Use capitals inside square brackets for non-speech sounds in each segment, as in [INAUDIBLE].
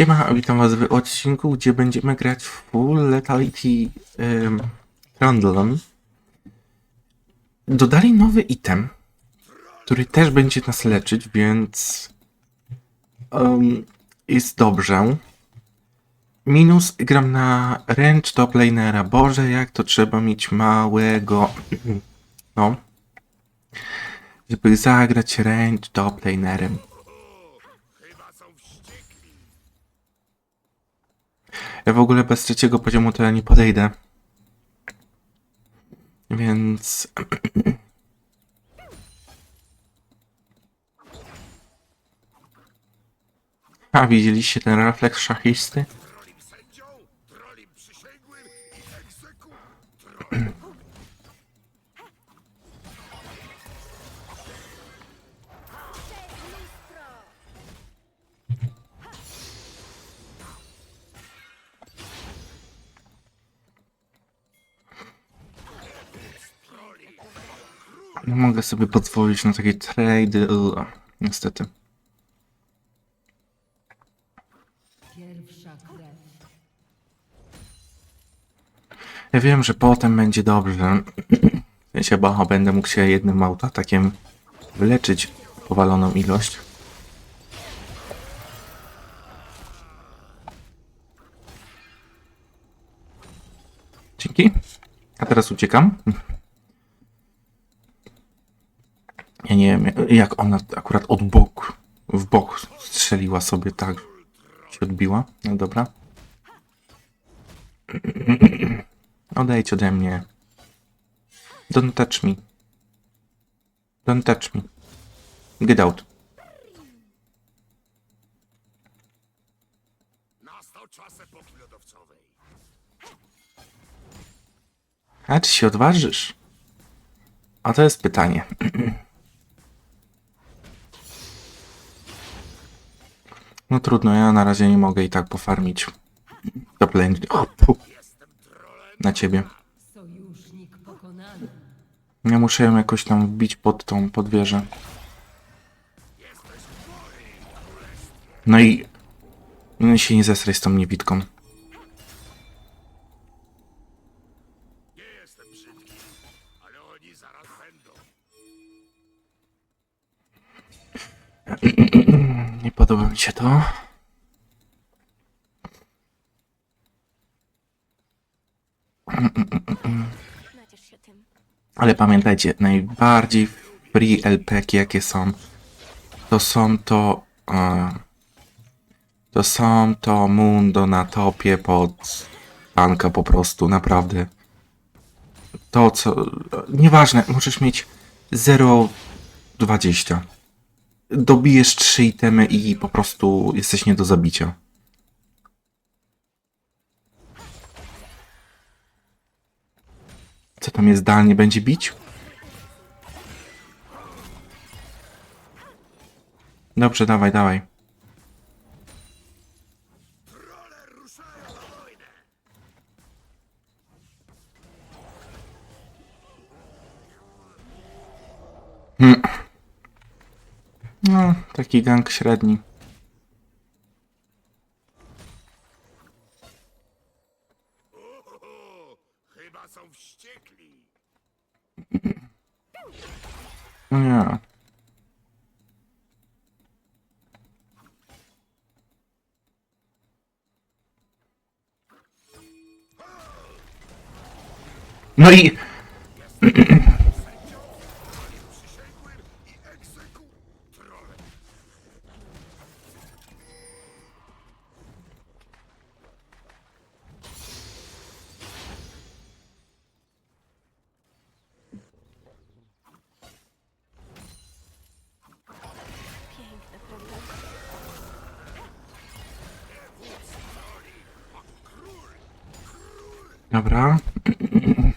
Siema, witam was w odcinku, gdzie będziemy grać w Full Letality um. Dodali nowy item, który też będzie nas leczyć, więc um, jest dobrze. Minus, gram na range top lanera. Boże, jak to trzeba mieć małego, [CLEARS THROAT] no, żeby zagrać range top lanerem. Ja w ogóle bez trzeciego poziomu to ja nie podejdę. Więc... [CLEARS THROAT] A, widzieliście ten refleks szachisty? [CLEARS THROAT] Nie mogę sobie pozwolić na takie trady. Ugh, Niestety. Ja wiem, że potem będzie dobrze. [CLEARS THROAT] Ja się bo będę mógł się jednym autoatakiem wyleczyć powaloną ilość. Dzięki. A teraz uciekam. [LAUGHS] Ja nie wiem, jak ona akurat od boku, w bok strzeliła sobie tak, się odbiła. No dobra. Odejdź ode mnie. Don't touch me. Don't touch me. Get out. Nastał czas epoki lodowcowej. A czy się odważysz? A to jest pytanie. [CLEARS THROAT] No trudno, ja na razie nie mogę i tak pofarmić. Top lane. O, pu. Na ciebie. Ja muszę ją jakoś tam wbić pod tą podwieżę. No i... No i się nie zesraj z tą niewidką. Nie podoba mi się to. Ale pamiętajcie, najbardziej free LPki jakie są, to są to... E, to są to Mundo na topie pod banka po prostu, naprawdę. To co... Nieważne, możesz mieć 0,20. Dobijesz 3 itemy i po prostu jesteś nie do zabicia. Co tam jest zdalnie będzie bić? Dobrze, dawaj, dawaj. Hmm. No, taki gang średni. Chyba są wściekli. Nie. No i [CLEARS THROAT] Dobra. [CLEARS THROAT]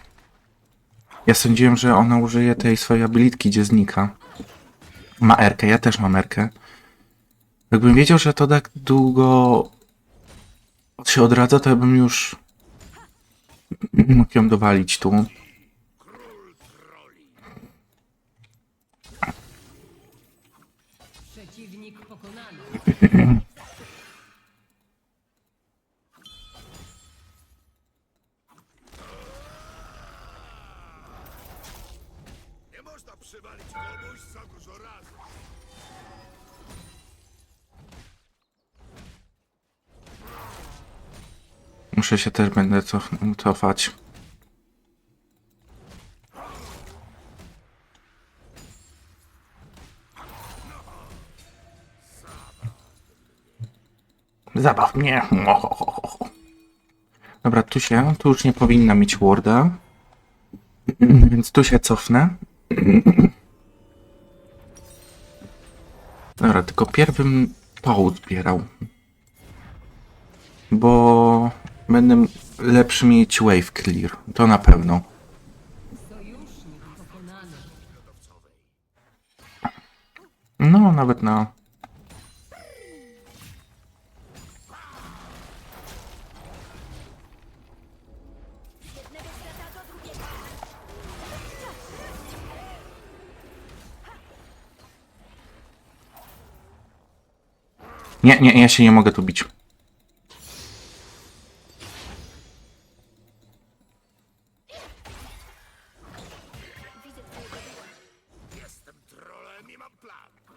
Ja sądziłem, że ona użyje tej swojej abilitki, gdzie znika. Ma Erkę, ja też mam Erkę. Jakbym wiedział, że to tak długo się odradza, to ja bym już mógł ją dowalić tu. Przywalić komuś za dużo razy. Muszę się też będę cof cofać. Zabaw mnie. Dobra, tu się, tu już nie powinna mieć Warda. [CLEARS THROAT] Więc tu się cofnę. [LAUGHS] Dobra, tylko pierwszym to zbierał. Bo będę lepszy mieć wave clear. To na pewno. No, nawet na. Nie, nie, ja się nie mogę tu bić.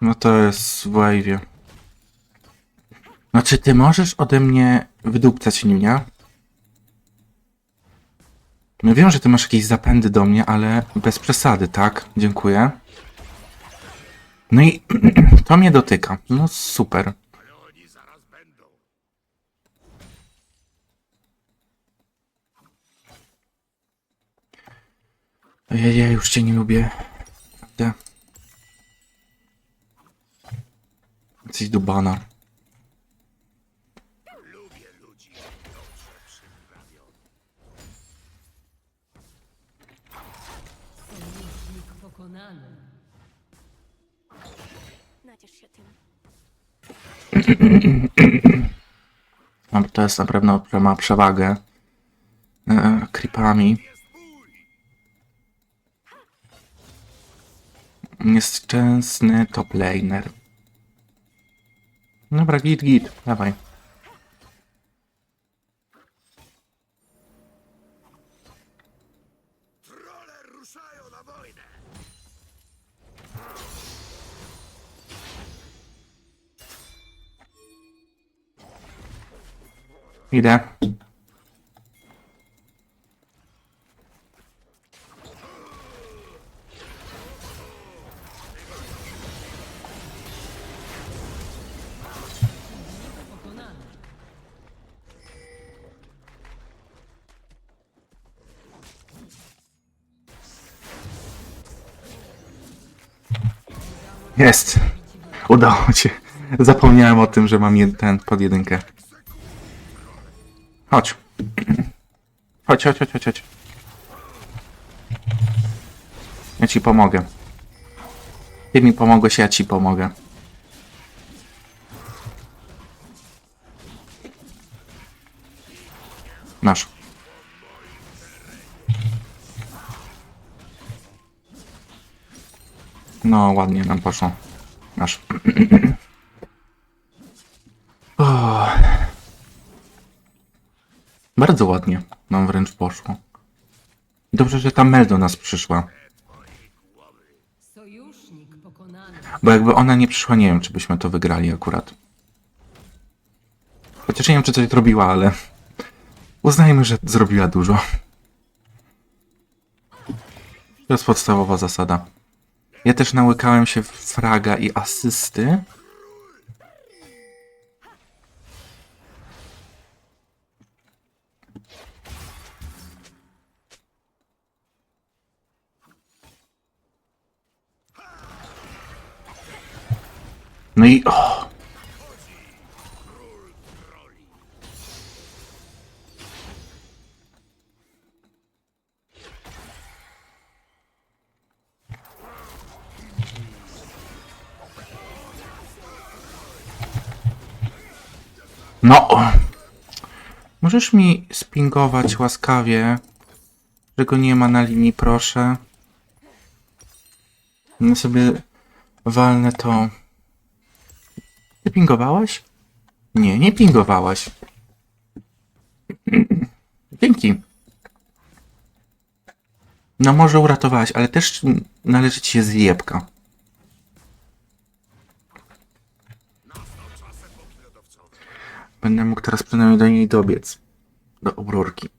No to jest w wave'ie. No czy ty możesz ode mnie wydupcać nim, nie? No wiem, że ty masz jakieś zapędy do mnie, ale bez przesady, tak? Dziękuję. No i [CLEARS THROAT] to mnie dotyka. No super. Ale oni zaraz będą. Ja, ja już cię nie lubię. Prawda? Jesteś dubana. Lubię ludzi dobrze przyprawionych. Sojusznik pokonany. Naciesz się tym. No, to jest na pewno, ma przewagę. E, creepami. Nieszczęsny top laner. Dobra, git, git, dawaj. Idę. Jest. Udało się. Zapomniałem o tym, że mam ten pod jedynkę. Chodź, chodź, chodź, chodź, chodź. Ja ci pomogę. Ty mi pomogłeś, ja ci pomogę. Masz. No, ładnie nam poszło. Masz. [CLEARS THROAT] O. Bardzo ładnie nam wręcz poszło. Dobrze, że ta Mel do nas przyszła. Bo jakby ona nie przyszła, nie wiem, czy byśmy to wygrali akurat. Chociaż nie wiem, czy coś zrobiła, ale uznajmy, że zrobiła dużo. To jest podstawowa zasada. Ja też nałykałem się fraga i asysty. No i... O. No. Możesz mi spingować łaskawie, że go nie ma na linii, proszę. Ja sobie walnę to. Ty pingowałaś? Nie, nie pingowałaś. Dzięki. No może uratowałaś, ale też należy ci się zjebka. Będę mógł teraz przynajmniej do niej dobiec. Do aurorki.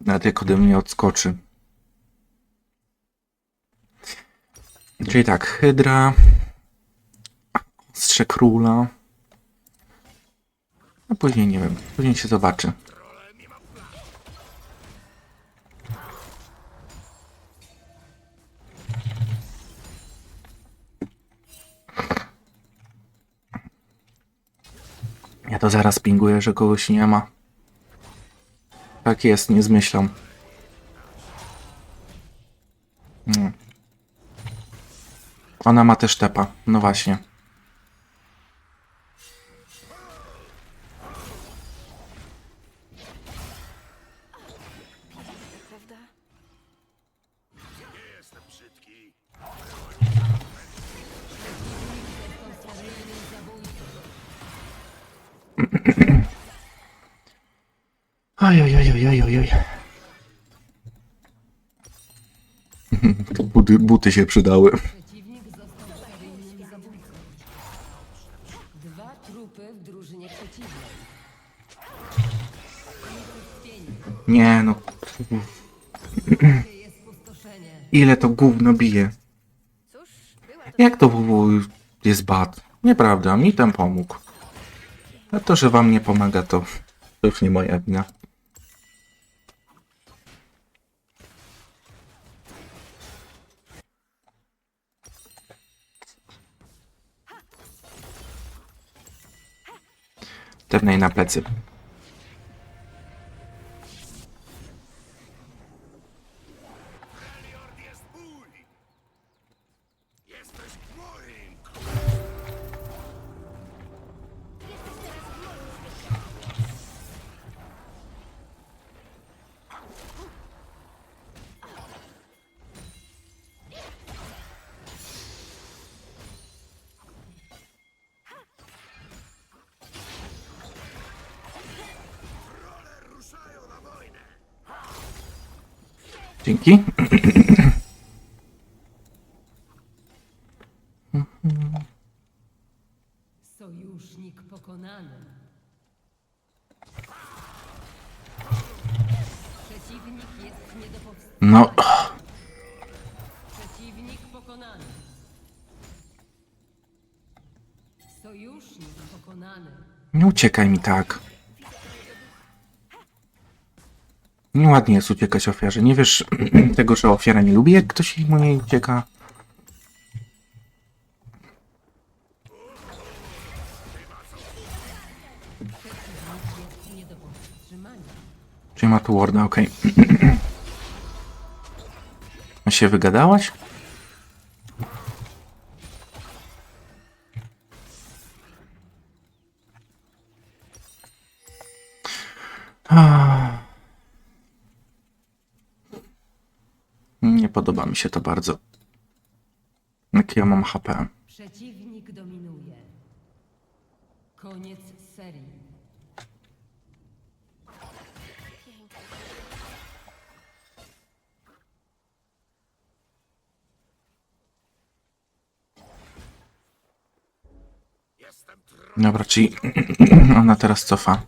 Nawet jak ode mnie odskoczy. Czyli tak, Hydra. Ostrze króla. No później nie wiem, później się zobaczy. Ja to zaraz pinguję, że kogoś nie ma. Tak jest, nie zmyślam. No. Ona ma też tepa, no właśnie. Oj, oj, oj, oj, oj, oj. Buty, buty się przydały. Przeciwnik został seryjnym zabójcą. Dwa trupy w drużynie przeciwnej. Nie no, ile to gówno bije. Cóż, była to Jak to WW jest bad? Nieprawda, mi tam pomógł. A to, że wam nie pomaga, to, to już nie moja wina. Tewnej na plecy. Sojusznik pokonany. Przeciwnik jest nie do powstrzymania. No, Przeciwnik pokonany. Sojusznik pokonany. nie uciekaj mi tak. Nieładnie jest uciekać ofiarze. Nie wiesz [CLEARS THROAT] tego, że ofiara nie lubi, jak ktoś mu nie ucieka. Tu warda, okej. [CLEARS THROAT] A się wygadałaś? Nie podoba mi się to bardzo. Jakie ja mam HP? Przeciwnik dominuje. Koniec serii. Dobra, czyli [CLEARS THROAT] ona teraz cofa.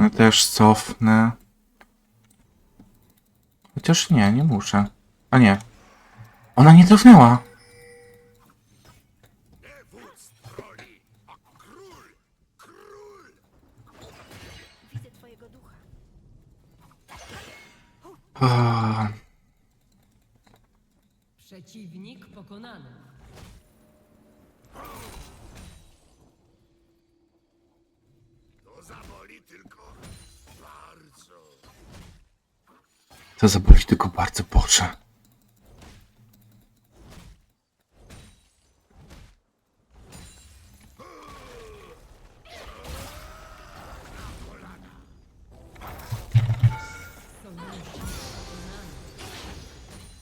Ja też cofnę. Chociaż nie, nie muszę. A nie. Ona nie cofnęła. Widzę twojego ducha. Przeciwnik pokonany. To zaboli tylko bardzo. To zaboli tylko bardzo Boże.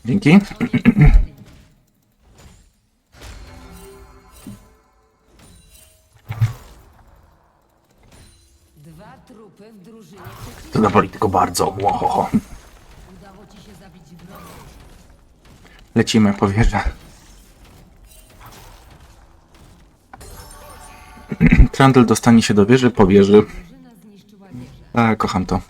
Dzięki. [CLEARS THROAT] bardzo. Łohoho. Lecimy po wieżę. [CLEARS THROAT] Trundle dostanie się do wieży po wieży. A, kocham to.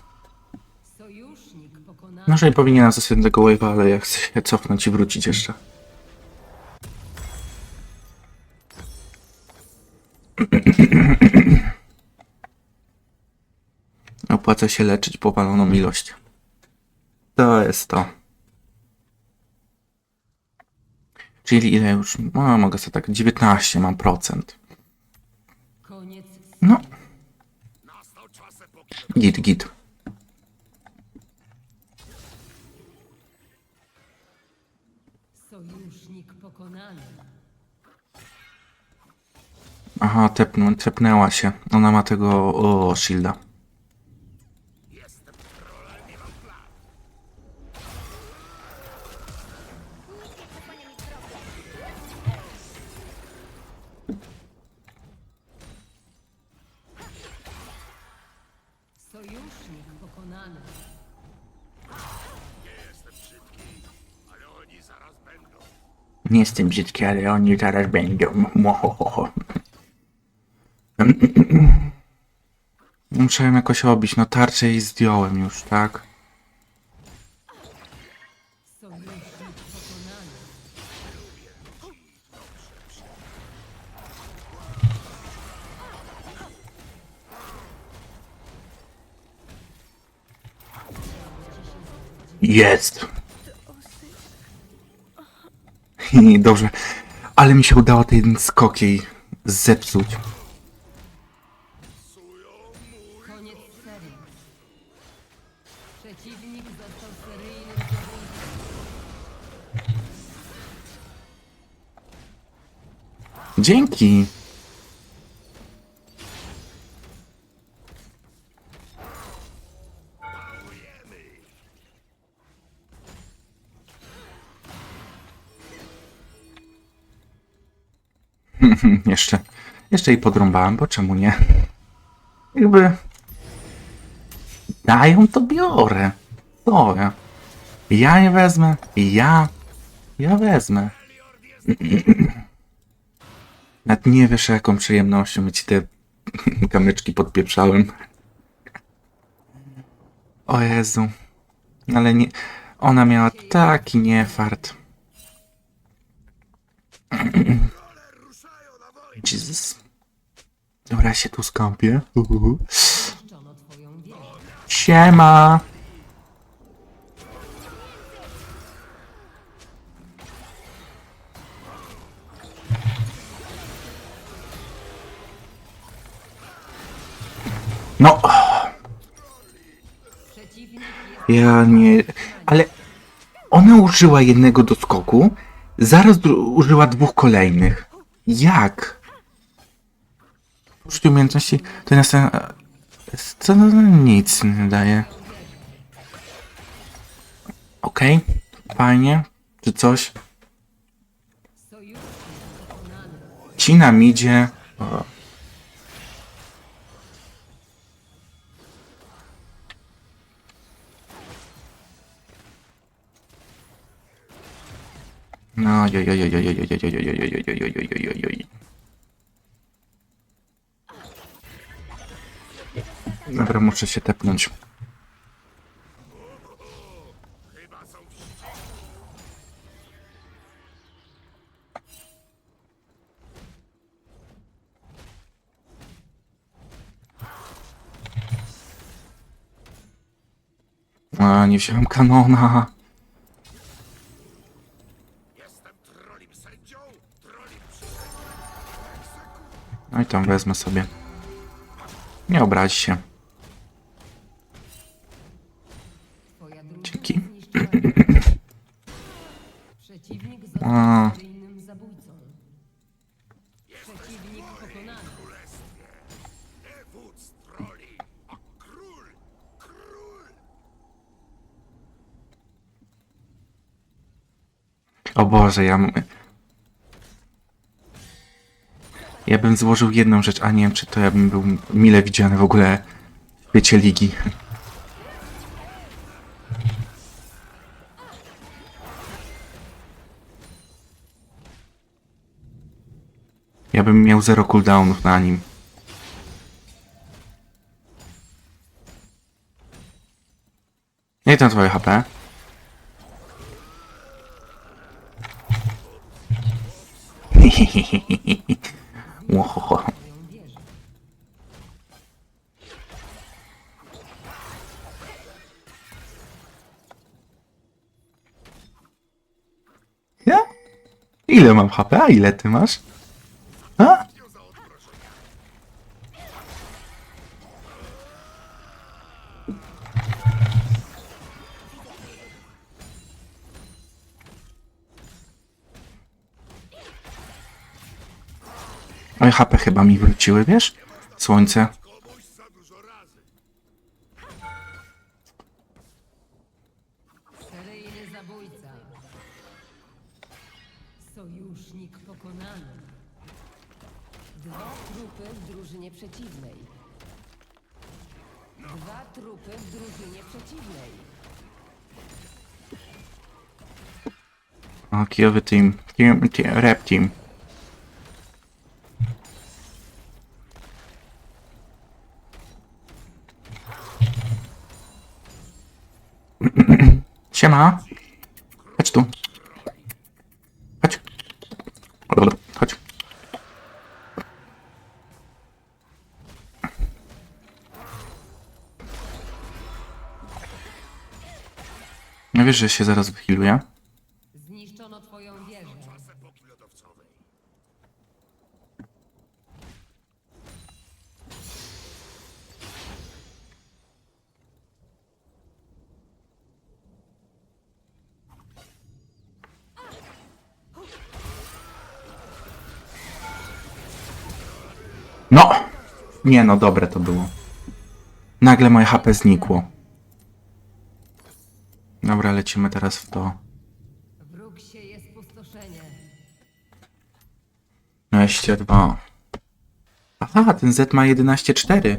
Może i powinienem zostawić tego wave'a, ale ja chcę się cofnąć i wrócić jeszcze. [CLEARS THROAT] Opłaca się leczyć powaloną ilość. To jest to. Czyli ile już? No, mogę sobie tak 19 mam procent. No, git, git. Sojusznik pokonany. Aha, tepnę, tepnęła się. Ona ma tego, o, shielda. Jestem brzydki, ale oni zaraz będą. [LAUGHS] Ją jakoś obić. No tarczę jej zdjąłem już, tak? Sojusznik Dobrze. Ale mi się udało ten skok jej zepsuć. Dzięki! Jeszcze jej podrąbałem, bo czemu nie? Jakby dają, to biorę. To ja. Ja nie wezmę. Ja. Ja wezmę. [CLEARS THROAT] Nawet nie wiesz, jaką przyjemnością ci te [LAUGHS] kamyczki podpieprzałem. O Jezu. Ale nie... Ona miała taki niefart. [CLEARS THROAT] Jezus. Dobra, ja się tu skąpię. Uhuhu. Siema! No, ja nie... Ale ona użyła jednego doskoku, zaraz dru- użyła dwóch kolejnych. Jak? Użycie umiejętności to następne... To no, nic nie daje. Okej, fajnie. Czy coś? Ci nam idzie. O. No, joj, joj, joj, joj, joj, joj, joj, joj, joj, joj, joj, joj, joj, joj. Dobra, muszę się tepnąć. A, nie wziąłem kanona. No i tam wezmę sobie. Nie obraź się. Boże, ja... Ja bym złożył jedną rzecz, a nie wiem, czy to ja bym był mile widziany w ogóle wiecie, ligi. Ja bym miał zero cooldownów na nim. Nie tam twoje HP. Łohoho. Ja? Ile mam HP? A ile ty masz? Oj, HP chyba mi wróciły, wiesz? Słońce. Seryjny zabójca. Sojusznik pokonany. Dwa trupy w drużynie przeciwnej. Dwa trupy w drużynie przeciwnej. O, kijowy team. team, team rap team. Siema. Chodź tu. Chodź. Chodź. No wiesz, że się zaraz wychiluję? Nie no, dobre to było. Nagle moje HP znikło. Dobra, lecimy teraz w to. Wróg sieje spustoszenie. 22. Aha, ten Z ma 11,4.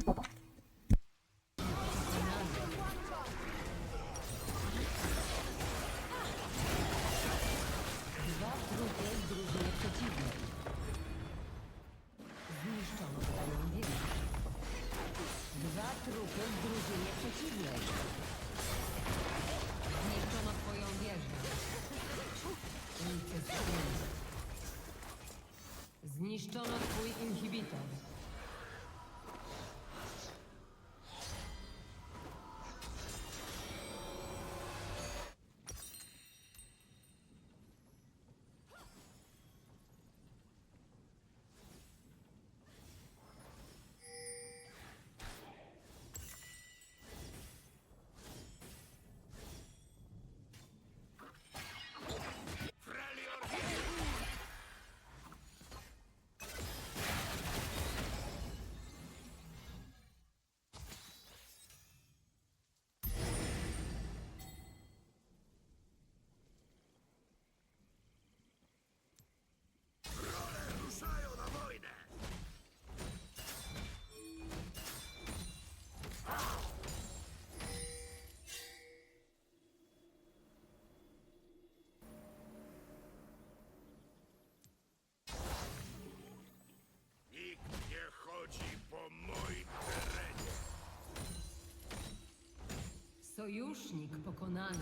Sojusznik pokonany.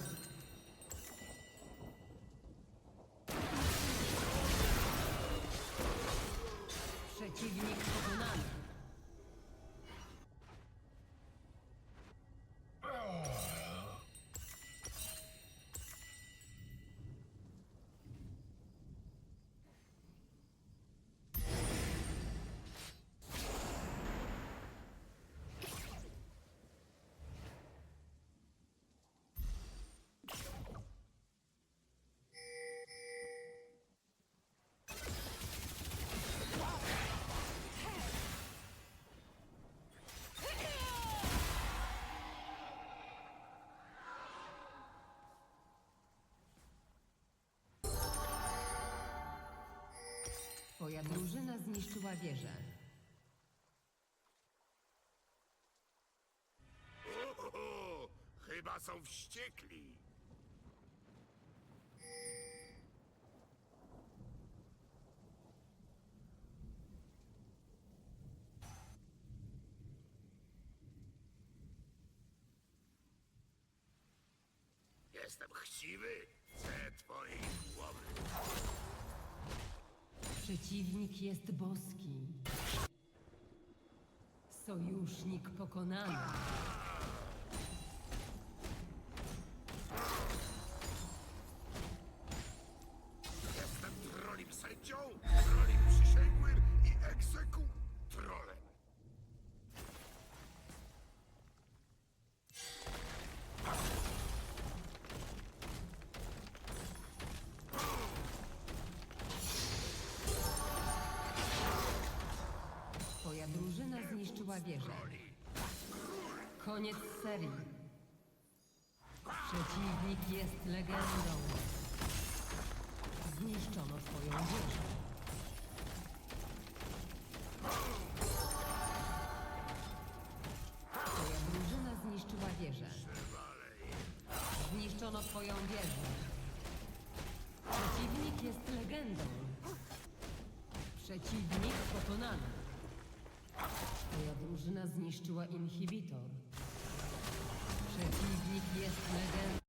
Twoja drużyna zniszczyła wieżę. [LAUGHS] chyba są wściekli. Jestem chciwy, Przeciwnik jest boski. Sojusznik pokonany. Wieżę. Koniec serii. Przeciwnik jest legendą. Zniszczono twoją wieżę. Twoja drużyna zniszczyła wieżę. Zniszczono twoją wieżę. Przeciwnik jest legendą. Przeciwnik pokonany. Twoja drużyna zniszczyła inhibitor. Przeciwnik jest legendą.